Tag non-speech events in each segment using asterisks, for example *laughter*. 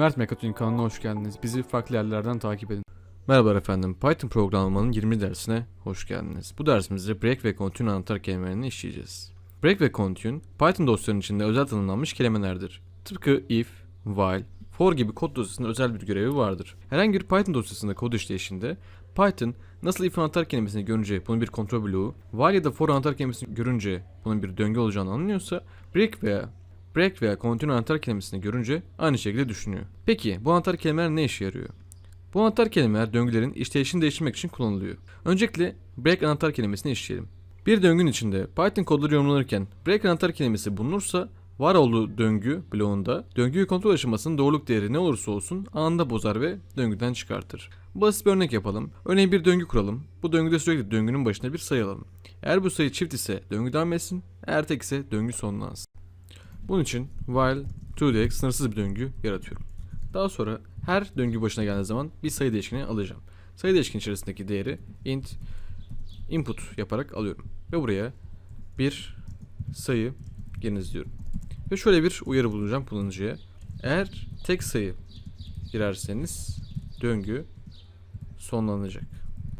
Mert Mekatün kanalına hoş geldiniz. Bizi farklı yerlerden takip edin. Merhaba efendim. Python programlamanın 20 dersine hoş geldiniz. Bu dersimizde break ve continue anahtar kelimelerini işleyeceğiz. Break ve continue, Python dosyalarının içinde özel tanımlanmış kelimelerdir. Tıpkı if, while, for gibi kod dosyasında özel bir görevi vardır. Herhangi bir Python dosyasında kod işleyişinde Python nasıl if anahtar kelimesini görünce bunun bir kontrol bloğu, while ya da for anahtar kelimesini görünce bunun bir döngü olacağını anlıyorsa break veya break veya continue anahtar kelimesini görünce aynı şekilde düşünüyor. Peki bu anahtar kelimeler ne işe yarıyor? Bu anahtar kelimeler döngülerin işleyişini değiştirmek için kullanılıyor. Öncelikle break anahtar kelimesini işleyelim. Bir döngünün içinde Python kodları yorumlanırken break anahtar kelimesi bulunursa var olduğu döngü bloğunda döngüyü kontrol aşamasının doğruluk değeri ne olursa olsun anında bozar ve döngüden çıkartır. Basit bir örnek yapalım. Örneğin bir döngü kuralım. Bu döngüde sürekli döngünün başına bir sayı alalım. Eğer bu sayı çift ise döngü devam etsin, eğer tek ise döngü sonlansın. Bunun için while diyerek sınırsız bir döngü yaratıyorum. Daha sonra her döngü başına geldiği zaman bir sayı değişkeni alacağım. Sayı değişkeni içerisindeki değeri int input yaparak alıyorum. Ve buraya bir sayı giriniz diyorum. Ve şöyle bir uyarı bulacağım kullanıcıya. Eğer tek sayı girerseniz döngü sonlanacak.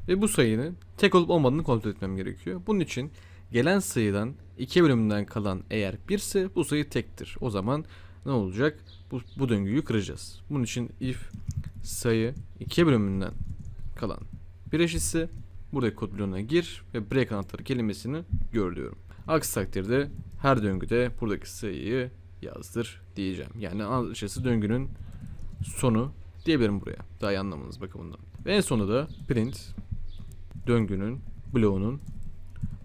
Ve bu sayının tek olup olmadığını kontrol etmem gerekiyor. Bunun için gelen sayıdan iki bölümünden kalan eğer birse bu sayı tektir. O zaman ne olacak? Bu, bu döngüyü kıracağız. Bunun için if sayı iki bölümünden kalan bir eşitse buradaki kod bloğuna gir ve break anahtarı kelimesini gör diyorum. Aksi takdirde her döngüde buradaki sayıyı yazdır diyeceğim. Yani açıkçası döngünün sonu diyebilirim buraya. Daha iyi anlamanız bakımından. Ve en sonunda da print döngünün bloğunun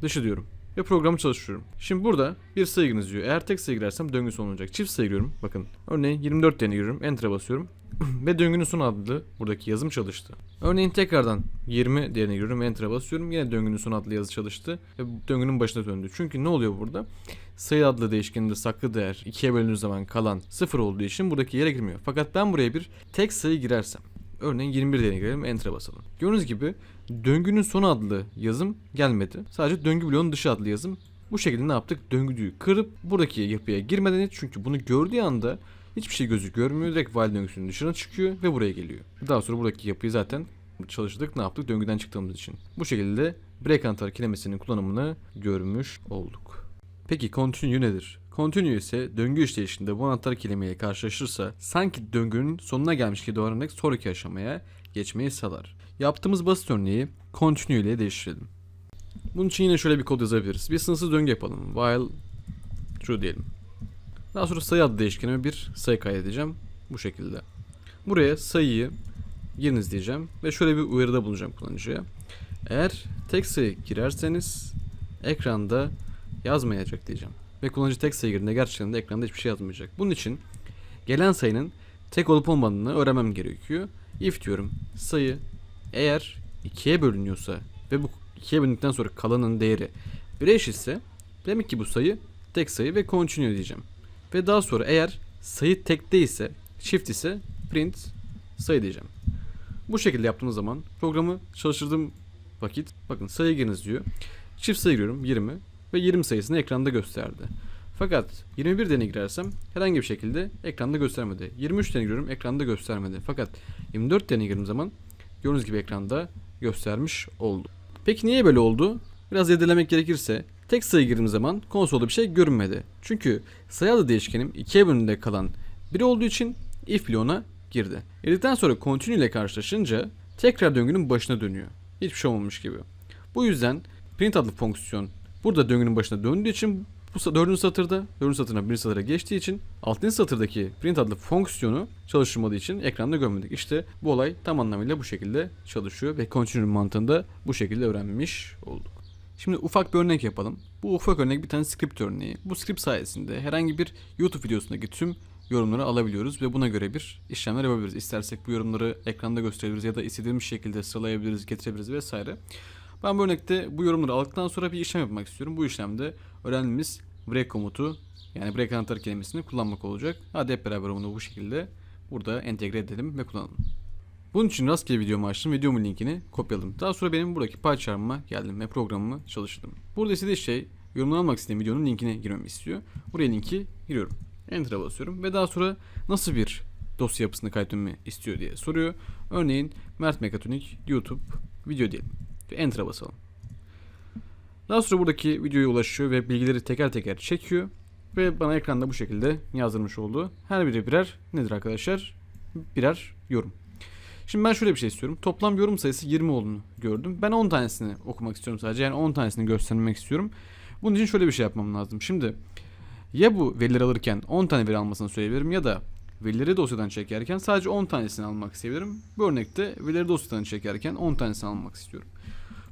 dışı diyorum. Ve programı çalıştırıyorum. Şimdi burada bir sayı giriniz diyor. Eğer tek sayı girersem döngü sonlanacak. Çift sayı giriyorum. Bakın örneğin 24 tane giriyorum. Enter'a basıyorum. *laughs* ve döngünün son adlı buradaki yazım çalıştı. Örneğin tekrardan 20 değerine giriyorum. Enter'a basıyorum. Yine döngünün son adlı yazı çalıştı. Ve döngünün başına döndü. Çünkü ne oluyor burada? Sayı adlı değişkeninde saklı değer ikiye bölündüğü zaman kalan sıfır olduğu için buradaki yere girmiyor. Fakat ben buraya bir tek sayı girersem Örneğin 21 değerine girelim enter'a basalım. Gördüğünüz gibi döngünün son adlı yazım gelmedi. Sadece döngü bloğunun dışı adlı yazım. Bu şekilde ne yaptık? Döngüyü kırıp buradaki yapıya girmeden çünkü bunu gördüğü anda hiçbir şey gözü görmüyor. Direkt while döngüsünün dışına çıkıyor ve buraya geliyor. Daha sonra buradaki yapıyı zaten çalıştık. Ne yaptık? Döngüden çıktığımız için. Bu şekilde break anahtar kelimesinin kullanımını görmüş olduk. Peki continue nedir? Continue ise döngü işleyişinde bu anahtar kelimeyle karşılaşırsa sanki döngünün sonuna gelmiş gibi davranarak sonraki aşamaya geçmeyi sağlar. Yaptığımız basit örneği continue ile değiştirelim. Bunun için yine şöyle bir kod yazabiliriz. Bir sınırsız döngü yapalım. While true diyelim. Daha sonra sayı adlı değişkenime bir sayı kaydedeceğim. Bu şekilde. Buraya sayıyı giriniz diyeceğim ve şöyle bir uyarıda bulunacağım kullanıcıya. Eğer tek sayı girerseniz ekranda yazmayacak diyeceğim. Ve kullanıcı tek sayı girdiğinde gerçekten de ekranda hiçbir şey yazmayacak. Bunun için gelen sayının tek olup olmadığını öğrenmem gerekiyor. If diyorum sayı eğer ikiye bölünüyorsa ve bu ikiye bölündükten sonra kalanın değeri 1'e eşitse demek ki bu sayı tek sayı ve continue diyeceğim. Ve daha sonra eğer sayı tek değilse çift ise print sayı diyeceğim. Bu şekilde yaptığımız zaman programı çalıştırdığım vakit bakın sayı giriniz diyor. Çift sayı giriyorum 20 ve 20 sayısını ekranda gösterdi. Fakat 21 dene girersem herhangi bir şekilde ekranda göstermedi. 23 dene giriyorum ekranda göstermedi. Fakat 24 dene girdiğim zaman gördüğünüz gibi ekranda göstermiş oldu. Peki niye böyle oldu? Biraz irdelemek gerekirse tek sayı girdiğim zaman konsolda bir şey görünmedi. Çünkü sayı adı değişkenim ikiye bölümünde kalan biri olduğu için if bloğuna girdi. Girdikten sonra continue ile karşılaşınca tekrar döngünün başına dönüyor. Hiçbir şey olmamış gibi. Bu yüzden print adlı fonksiyon Burada döngünün başına döndüğü için bu dördüncü satırda, dördüncü satırına birinci satıra geçtiği için altıncı satırdaki print adlı fonksiyonu çalıştırmadığı için ekranda görmedik. İşte bu olay tam anlamıyla bu şekilde çalışıyor ve continue mantığında bu şekilde öğrenmiş olduk. Şimdi ufak bir örnek yapalım. Bu ufak örnek bir tane script örneği. Bu script sayesinde herhangi bir YouTube videosundaki tüm yorumları alabiliyoruz ve buna göre bir işlemler yapabiliriz. İstersek bu yorumları ekranda gösterebiliriz ya da istediğimiz şekilde sıralayabiliriz, getirebiliriz vesaire. Ben bu örnekte bu yorumları aldıktan sonra bir işlem yapmak istiyorum. Bu işlemde öğrendiğimiz break komutu yani break anahtar kelimesini kullanmak olacak. Hadi hep beraber onu bu şekilde burada entegre edelim ve kullanalım. Bunun için rastgele videomu açtım. Videomun linkini kopyaladım. Daha sonra benim buradaki PyCharm'a geldim ve programımı çalıştırdım. Burada istediği şey yorumdan almak istediğim videonun linkine girmemi istiyor. Buraya linki giriyorum. Enter'a basıyorum ve daha sonra nasıl bir dosya yapısını kaydetmemi istiyor diye soruyor. Örneğin Mert Mekatronik YouTube video diyelim. Ve Enter'a basalım. Daha sonra buradaki videoya ulaşıyor ve bilgileri teker teker çekiyor. Ve bana ekranda bu şekilde yazdırmış oldu. Her biri birer nedir arkadaşlar? Birer yorum. Şimdi ben şöyle bir şey istiyorum. Toplam yorum sayısı 20 olduğunu gördüm. Ben 10 tanesini okumak istiyorum sadece. Yani 10 tanesini göstermek istiyorum. Bunun için şöyle bir şey yapmam lazım. Şimdi ya bu verileri alırken 10 tane veri almasını söyleyebilirim ya da verileri dosyadan çekerken sadece 10 tanesini almak isteyebilirim. Bu örnekte verileri dosyadan çekerken 10 tanesini almak istiyorum.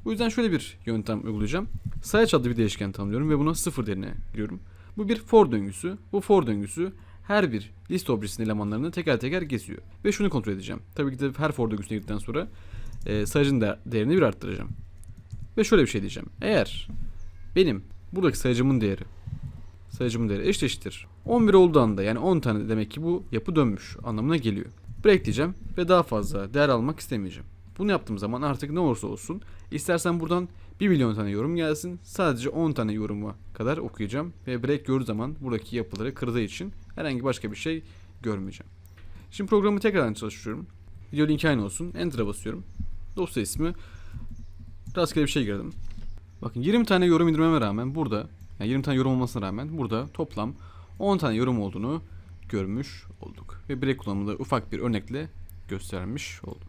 Bu yüzden şöyle bir yöntem uygulayacağım. Sayaç adlı bir değişken tanımlıyorum ve buna sıfır değerine giriyorum. Bu bir for döngüsü. Bu for döngüsü her bir liste objesinin elemanlarını teker teker geziyor. Ve şunu kontrol edeceğim. Tabii ki de her for döngüsüne girdikten sonra e, sayacın da değerini bir arttıracağım. Ve şöyle bir şey diyeceğim. Eğer benim buradaki sayacımın değeri sayacımın değeri eşleştir. 11 olduğu anda yani 10 tane demek ki bu yapı dönmüş anlamına geliyor. Break diyeceğim ve daha fazla değer almak istemeyeceğim. Bunu yaptığım zaman artık ne olursa olsun istersen buradan 1 milyon tane yorum gelsin sadece 10 tane yoruma kadar okuyacağım ve break gördüğü zaman buradaki yapıları kırdığı için herhangi başka bir şey görmeyeceğim. Şimdi programı tekrardan çalıştırıyorum. Video linki aynı olsun. Enter'a basıyorum. Dosya ismi rastgele bir şey girdim. Bakın 20 tane yorum indirmeme rağmen burada yani 20 tane yorum olmasına rağmen burada toplam 10 tane yorum olduğunu görmüş olduk. Ve break kullanımında ufak bir örnekle göstermiş oldum.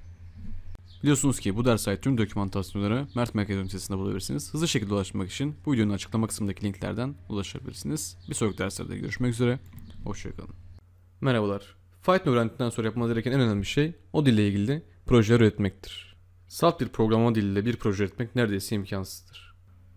Biliyorsunuz ki bu ders ait tüm dokümantasyonları Mert Merkez sitesinde bulabilirsiniz. Hızlı şekilde ulaşmak için bu videonun açıklama kısmındaki linklerden ulaşabilirsiniz. Bir sonraki derslerde görüşmek üzere. Hoşçakalın. Merhabalar. Python öğrendikten sonra yapmanız gereken en önemli şey o dille ilgili projeler üretmektir. Salt bir programlama diliyle bir proje üretmek neredeyse imkansızdır.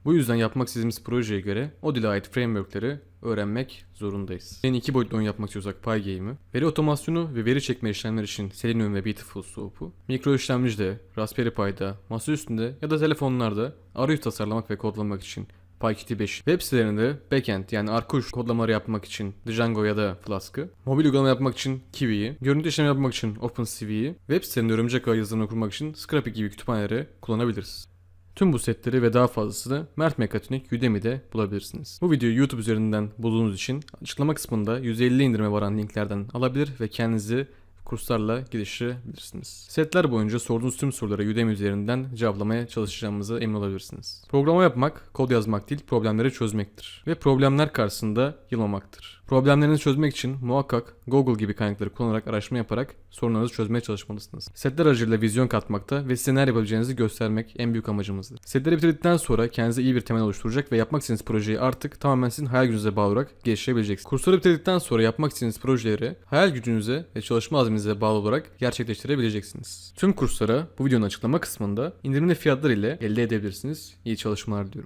Bu yüzden yapmak istediğimiz projeye göre o dile ait frameworkleri öğrenmek zorundayız. Yeni iki boyutlu oyun yapmak istiyorsak Pygame'i, veri otomasyonu ve veri çekme işlemler için Selenium ve Beautiful Soap'u, mikro işlemcide, Raspberry Pi'da, masaüstünde ya da telefonlarda arayüz tasarlamak ve kodlamak için PyKit 5 web sitelerinde backend yani arka uç kodlamaları yapmak için Django ya da Flask'ı, mobil uygulama yapmak için Kiwi'yi, görüntü işlemi yapmak için OpenCV'yi, web sitelerinde örümcek ağ yazılımını kurmak için Scrapy gibi kütüphaneleri kullanabiliriz. Tüm bu setleri ve daha fazlasını Mert Mekatronik Udemy'de bulabilirsiniz. Bu videoyu YouTube üzerinden bulduğunuz için açıklama kısmında 150 indirime varan linklerden alabilir ve kendinizi kurslarla geliştirebilirsiniz. Setler boyunca sorduğunuz tüm sorulara Udemy üzerinden cevaplamaya çalışacağımıza emin olabilirsiniz. Programa yapmak, kod yazmak değil, problemleri çözmektir. Ve problemler karşısında yılmamaktır. Problemlerinizi çözmek için muhakkak Google gibi kaynakları kullanarak araştırma yaparak sorunlarınızı çözmeye çalışmalısınız. Setler aracılığıyla vizyon katmakta ve size neler yapabileceğinizi göstermek en büyük amacımızdır. Setleri bitirdikten sonra kendinize iyi bir temel oluşturacak ve yapmak istediğiniz projeyi artık tamamen sizin hayal gücünüze bağlı olarak geliştirebileceksiniz. Kursları bitirdikten sonra yapmak istediğiniz projeleri hayal gücünüze ve çalışma azminize bağlı olarak gerçekleştirebileceksiniz. Tüm kurslara bu videonun açıklama kısmında indirimli fiyatlar ile elde edebilirsiniz. İyi çalışmalar diliyorum.